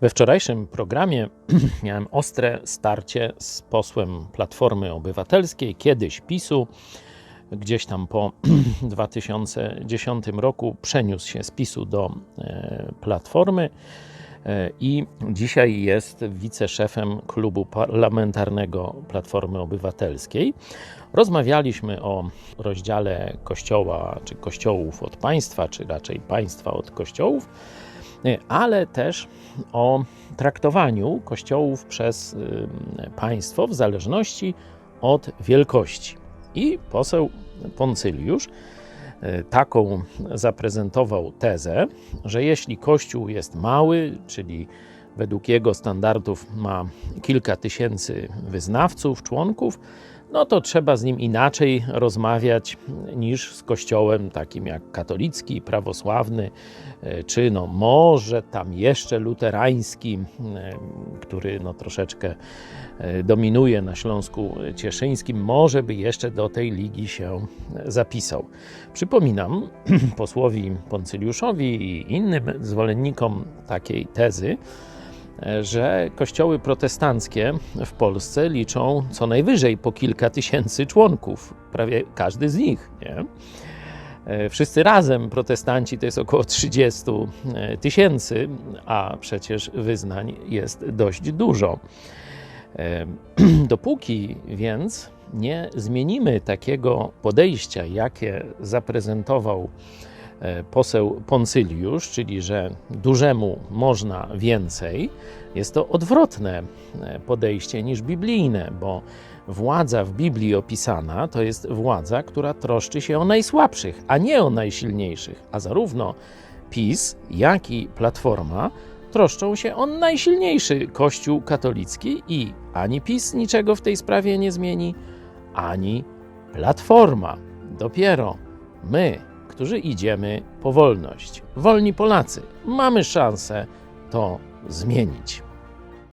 We wczorajszym programie miałem ostre starcie z posłem Platformy Obywatelskiej, kiedyś PiSu. Gdzieś tam po 2010 roku przeniósł się z PiSu do e, Platformy e, i dzisiaj jest wiceszefem klubu parlamentarnego Platformy Obywatelskiej. Rozmawialiśmy o rozdziale kościoła, czy kościołów od państwa, czy raczej państwa od kościołów, ale też o traktowaniu kościołów przez państwo w zależności od wielkości. I poseł Poncyliusz y, taką zaprezentował tezę, że jeśli kościół jest mały, czyli według jego standardów ma kilka tysięcy wyznawców, członków, no to trzeba z nim inaczej rozmawiać niż z kościołem takim jak katolicki, prawosławny, e, czy no może tam jeszcze luterański, e, który no troszeczkę e, dominuje na Śląsku Cieszyńskim, może by jeszcze do tej ligi się zapisał. Przypominam posłowi Poncyliuszowi i innym zwolennikom takiej tezy, że kościoły protestanckie w Polsce liczą co najwyżej po kilka tysięcy członków, prawie każdy z nich. Nie? Wszyscy razem protestanci to jest około 30 tysięcy, a przecież wyznań jest dość dużo. Dopóki więc nie zmienimy takiego podejścia, jakie zaprezentował E, poseł Poncyliusz, czyli że dużemu można więcej, jest to odwrotne e, podejście niż biblijne, bo władza w Biblii opisana to jest władza, która troszczy się o najsłabszych, a nie o najsilniejszych. A zarówno PiS, jak i Platforma troszczą się o najsilniejszy Kościół katolicki i ani PiS niczego w tej sprawie nie zmieni, ani Platforma. Dopiero my, którzy idziemy po wolność. Wolni Polacy, mamy szansę to zmienić.